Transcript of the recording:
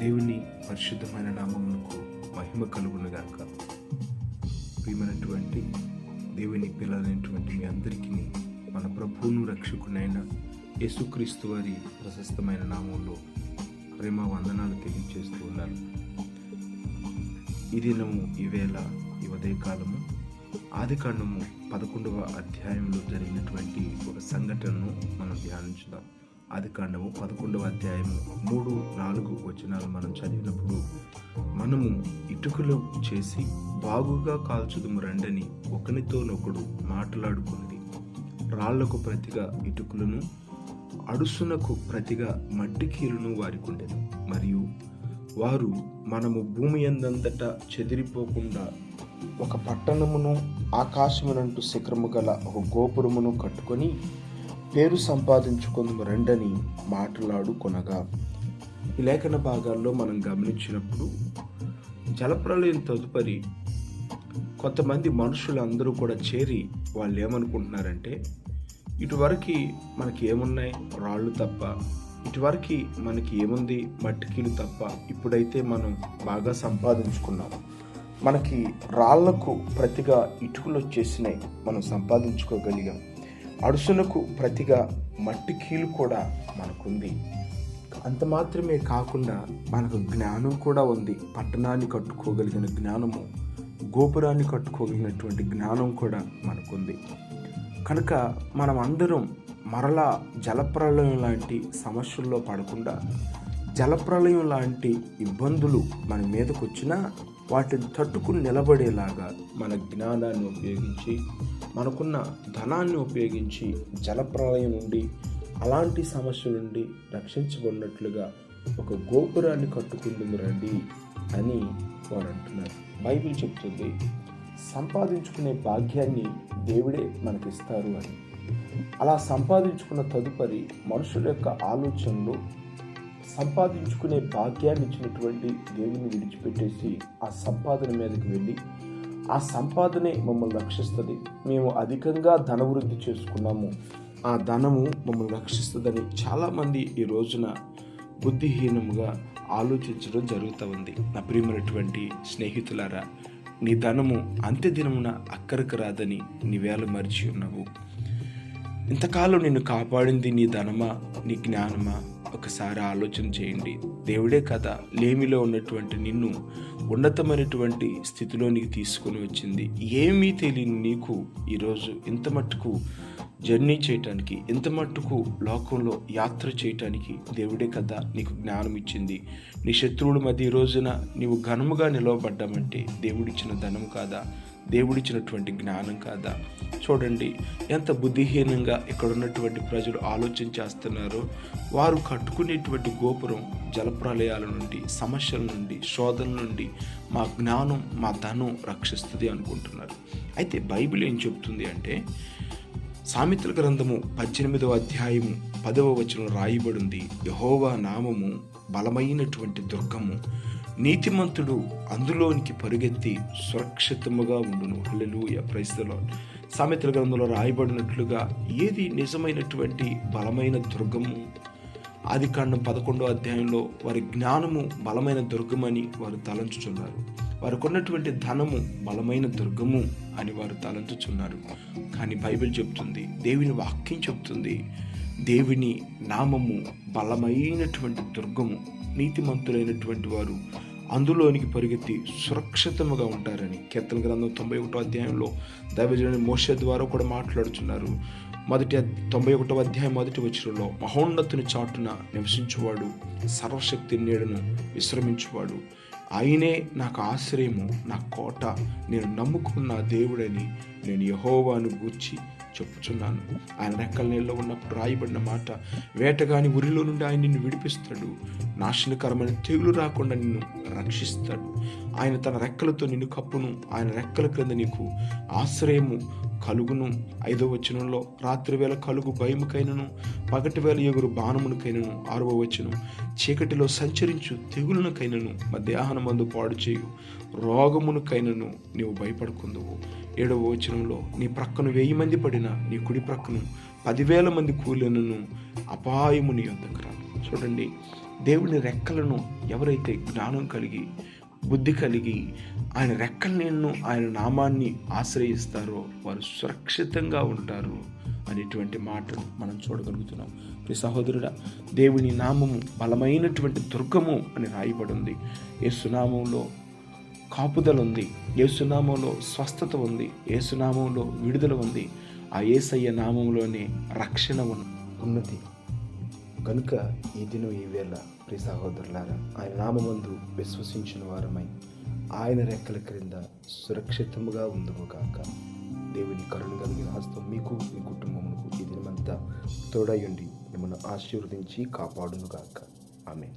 దేవుని పరిశుద్ధమైన నామమునకు మహిమ కలుగును గాక ప్రియమైనటువంటి దేవుని పిల్లలైనటువంటి మీ అందరికీ మన ప్రభువును రక్షకునైన యేసుక్రీస్తు వారి ప్రశస్తమైన నామంలో ప్రేమ వందనాలు తెలియజేస్తూ ఉన్నాను ఈ దినము ఈవేళ ఈ ఉదయకాలము ఆది కాండము పదకొండవ అధ్యాయంలో జరిగినటువంటి ఒక సంఘటనను మనం ధ్యానించుదాం. ఆది కాండము పదకొండవ అధ్యాయము మూడు నాలుగు వచనాలు మనం చదివినప్పుడు మనము ఇటుకలు చేసి బాగుగా కాల్చుదుము రండని ఒకనితోనొకడు మాట్లాడుకున్నది రాళ్ళకు ప్రతిగా ఇటుకలను అడుసునకు ప్రతిగా మట్టి కీలును వారికుండేది మరియు వారు మనము భూమి ఎందంతటా చెదిరిపోకుండా ఒక పట్టణమును ఆకాశమునంటూ శిఖరము గల ఒక గోపురమును కట్టుకొని పేరు సంపాదించుకుందాము రండని మాట్లాడుకొనగా ఈ లేఖన భాగాల్లో మనం గమనించినప్పుడు జలప్రలయం తదుపరి కొంతమంది మనుషులు అందరూ కూడా చేరి వాళ్ళు ఏమనుకుంటున్నారంటే ఇటువరకు మనకి ఏమున్నాయి? రాళ్ళు తప్ప. ఇటువరకు మనకి ఏముంది? మట్టికీలు తప్ప. ఇప్పుడైతే మనం బాగా సంపాదించుకున్నాం. మనకి రాళ్ళకు ప్రతిగా ఇటుకలు వచ్చేసినాయి. మనం సంపాదించుకోగలిగాం. అడుసులకు ప్రతిగా మట్టి కీలు కూడా మనకుంది. అంత మాత్రమే కాకుండా మనకు జ్ఞానం కూడా ఉంది. పట్టణాన్ని కట్టుకోగలిగిన జ్ఞానము గోపురాన్ని కట్టుకోగలిగినటువంటి జ్ఞానం కూడా మనకుంది. కనుక మనం అందరం మరలా జలప్రలయం లాంటి సమస్యల్లో పడకుండా జలప్రలయం లాంటి ఇబ్బందులు మన మీదకు వచ్చినా వాటిని తట్టుకుని నిలబడేలాగా మన జ్ఞానాన్ని ఉపయోగించి మనకున్న ధనాన్ని ఉపయోగించి జలప్రలయం నుండి అలాంటి సమస్యల నుండి రక్షించబడినట్లుగా ఒక గోపురాన్ని కట్టుకుందుము రండి అని వారు అంటున్నారు. బైబిల్ చెప్తుంది సంపాదించుకునే భాగ్యాన్ని దేవుడే మనకిస్తారు అని. అలా సంపాదించుకున్న తదుపరి మనుషుల యొక్క ఆలోచనలు సంపాదించుకునే భాగ్యాన్ని ఇచ్చినటువంటి దేవుని విడిచిపెట్టేసి ఆ సంపాదన మీదకి వెళ్ళి ఆ సంపాదనే మమ్మల్ని రక్షిస్తుంది. మేము అధికంగా ధనవృద్ధి చేసుకున్నాము. ఆ ధనము మమ్మల్ని రక్షిస్తుందని చాలామంది ఈ రోజున బుద్ధిహీనముగా ఆలోచించడం జరుగుతూ ఉంది. నా ప్రియమైనటువంటి స్నేహితులారా నీ ధనము అంత్యదినమున అక్కరికి రాదని నీవేళ మరిచి ఉన్నావు. ఇంతకాలం నిన్ను కాపాడింది నీ ధనమా నీ జ్ఞానమా? ఒకసారి ఆలోచన చేయండి. దేవుడే కదా లేమిలో ఉన్నటువంటి నిన్ను ఉన్నతమైనటువంటి స్థితిలోనికి తీసుకొని వచ్చింది. ఏమీ తెలియని నీకు ఈరోజు ఇంత మట్టుకు జర్నీ చేయటానికి ఇంత మట్టుకు లోకంలో యాత్ర చేయటానికి దేవుడే కదా నీకు జ్ఞానం ఇచ్చింది. నీ శత్రువుల మధ్య ఈ రోజున నీవు ఘనముగా నిలవబడ్డామంటే దేవుడిచ్చిన ధనం కాదా? దేవుడిచ్చినటువంటి జ్ఞానం కాదా? చూడండి ఎంత బుద్ధిహీనంగా ఇక్కడ ఉన్నటువంటి ప్రజలు ఆలోచన చేస్తున్నారో వారు కట్టుకునేటువంటి గోపురం జలప్రలయాల నుండి సమస్యల నుండి శోధన నుండి మా జ్ఞానం మా ధనం రక్షిస్తుంది అనుకుంటున్నారు. అయితే బైబిల్ ఏం చెప్తుంది అంటే సామిత్ర గ్రంథము పద్దెనిమిదవ అధ్యాయము పదవ వచనం రాయబడింది యహోవా నామము బలమైనటువంటి దుర్గము నీతిమంతుడు అందులోనికి పరుగెత్తి సురక్షితముగా ఉండును. హల్లెలూయ. ప్రైస్తలో సామెతల గ్రంథంలో రాయబడినట్లుగా ఏది నిజమైనటువంటి బలమైన దుర్గము? ఆది కాండం పదకొండో అధ్యాయంలో వారి జ్ఞానము బలమైన దుర్గమని వారు తలంచుచున్నారు. వారికి ఉన్నటువంటి ధనము బలమైన దుర్గము అని వారు తలంచుచున్నారు. కానీ బైబిల్ చెప్తుంది దేవుని వాక్యం చెప్తుంది దేవుని నామము బలమైనటువంటి దుర్గము నీతిమంతులైనటువంటి వారు అందులోనికి పరిగెత్తి సురక్షితముగా ఉంటారని కీర్తన గ్రంథం తొంభై ఒకటో అధ్యాయంలో దైవజనుని మోష ద్వారా కూడా మాట్లాడుతున్నారు మొదటి తొంభై ఒకటో అధ్యాయం మొదటి వచ్చినలో మహోన్నతుని చాటున నివసించువాడు సర్వశక్తి నీడను విశ్రమించువాడు. ఆయనే నాకు ఆశ్రయము నా కోట నేను నమ్ముకున్న దేవుడని నేను యహోవాను గూర్చి చెప్పుచున్నాను. ఆయన రెక్కల నీళ్ళలో ఉన్నప్పుడు రాయబడిన మాట వేటగాని ఉరిలో నుండి ఆయన నిన్ను విడిపిస్తాడు. నాశనకరమైన తెగులు రాకుండా నిన్ను రక్షిస్తాడు. ఆయన తన రెక్కలతో నిన్ను కప్పును. ఆయన రెక్కల క్రింద నీకు ఆశ్రయము కలుగును. ఐదో వచనంలో రాత్రి వేళ కలుగు భయముకైనను పగటి వేళ ఎగురు బాణమునకైనను. ఆరవ వచనం చీకటిలో సంచరించు తెగులనకైనను. మధ్యాహ్నం మందు పాడు చేయు రోగమునకైనను నీవు భయపడుకుందువు. ఏడవ వచనంలో నీ ప్రక్కను వెయ్యి మంది పడిన నీ కుడి ప్రక్కను పదివేల మంది కూలినను అపాయము నీ యొద్దకు రాదు. చూడండి దేవుని రెక్కలను ఎవరైతే జ్ఞానం కలిగి బుద్ధి కలిగి ఆయన రెక్కల ఆయన నామాన్ని ఆశ్రయిస్తారో వారు సురక్షితంగా ఉంటారు అనేటువంటి మాటను మనం చూడగలుగుతున్నాం. ప్రతి సహోదరుడా దేవుని నామము బలమైనటువంటి దుర్గము అని రాయబడి ఉంది. యేసునామంలో కాపుదల ఉంది ఏసునామంలో స్వస్థత ఉంది. ఏసునామంలో విడుదల ఉంది. ఆ ఏసయ్య నామంలోనే రక్షణ ఉన్నది. కనుక ఈ దినం ఈ వేళ ప్రియ సహోదరులారా ఆయన నామందు విశ్వసించిన వారమై ఆయన రెక్కల క్రింద సురక్షితముగా ఉందుము కాక దేవుని కరుణ కలిగిన హస్తం మీకు మీ కుటుంబమునకు ఈ దినమంతా తోడయుండి మిమ్మల్ని ఆశీర్వదించి కాపాడును గాక ఆమె